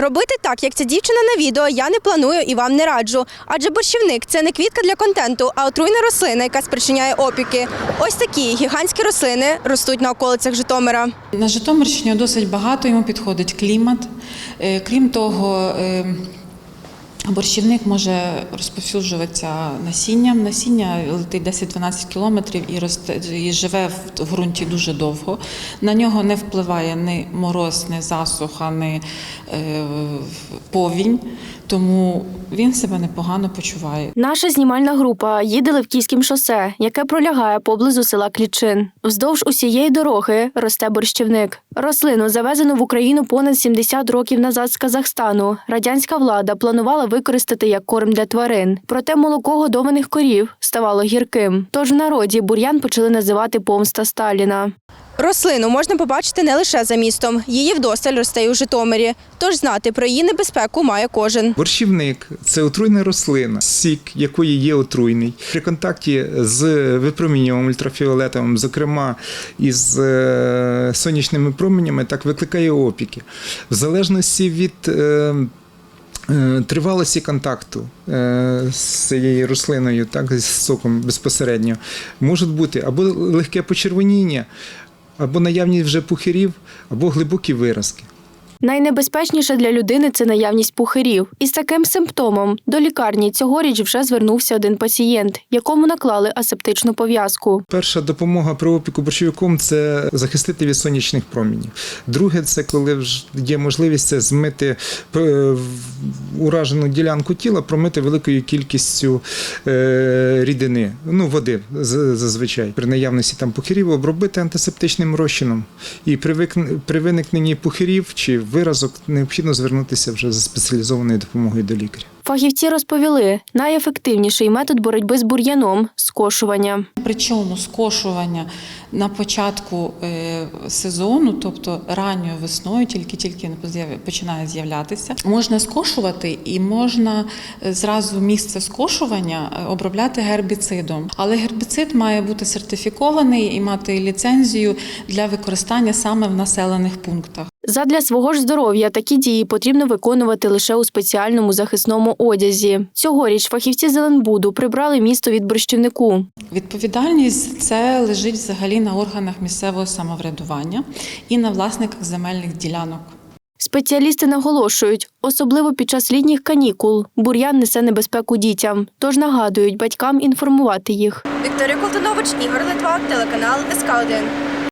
Робити так, як ця дівчина на відео, я не планую і вам не раджу. Адже борщівник це не квітка для контенту, а отруйна рослина, яка спричиняє опіки. Ось такі гігантські рослини ростуть на околицях Житомира. На Житомирщині досить багато йому підходить клімат. Е, Крім того, е, борщівник може розповсюджуватися насінням. Насіння летить 10-12 кілометрів і росте і живе в- ґрунті дуже довго. На нього не впливає ні мороз, ні засуха, ні е, повінь, тому він себе непогано почуває. Наша знімальна група їде Левківським шосе, яке пролягає поблизу села Клічин. Вздовж усієї дороги росте борщівник. Рослину завезену в Україну понад 70 років назад з Казахстану. Радянська влада планувала використати як корм для тварин. Проте молоко годованих корів ставало гірким. Тож в народі бур'ян почали називати помста Сталіна. Рослину можна побачити не лише за містом. Її вдосталь росте й у Житомирі. Тож знати про її небезпеку має кожен. Борщівник це отруйна рослина, сік якої є отруйний. При контакті з випромінюванням ультрафіолетовим, зокрема із е, сонячними променями, так викликає опіки. В залежності від е, е, Тривалості контакту е, з цією рослиною, так з соком безпосередньо, можуть бути або легке почервоніння, або наявність вже пухирів, або глибокі виразки. Найнебезпечніше для людини це наявність пухирів. Із таким симптомом до лікарні цьогоріч вже звернувся один пацієнт, якому наклали асептичну пов'язку. Перша допомога при опіку борщовиком це захистити від сонячних промінів. Друге, це коли є можливість це змити е, уражену ділянку тіла, промити великою кількістю е, рідини, ну води зазвичай. При наявності там пухирів обробити антисептичним розчином. І при, виникненні пухирів чи виразок необхідно звернутися вже за спеціалізованою допомогою до лікаря. Фахівці розповіли, найефективніший метод боротьби з бур'яном скошування. Причому скошування на початку е, сезону, тобто ранньою весною, тільки-тільки починає з'являтися, можна скошувати і можна е, зразу місце скошування е, обробляти гербіцидом. Але гербіцид має бути сертифікований і мати ліцензію для використання саме в населених пунктах. Задля свого ж здоров'я такі дії потрібно виконувати лише у спеціальному захисному одязі. Цьогоріч фахівці Зеленбуду прибрали місто від борщівнику. Відповідальність це лежить взагалі на органах місцевого самоврядування і на власниках земельних ділянок. Спеціалісти наголошують, особливо під час літніх канікул, бур'ян несе небезпеку дітям, тож нагадують батькам інформувати їх. Вікторія Колтунович, Ігор Литвак, телеканал СК 1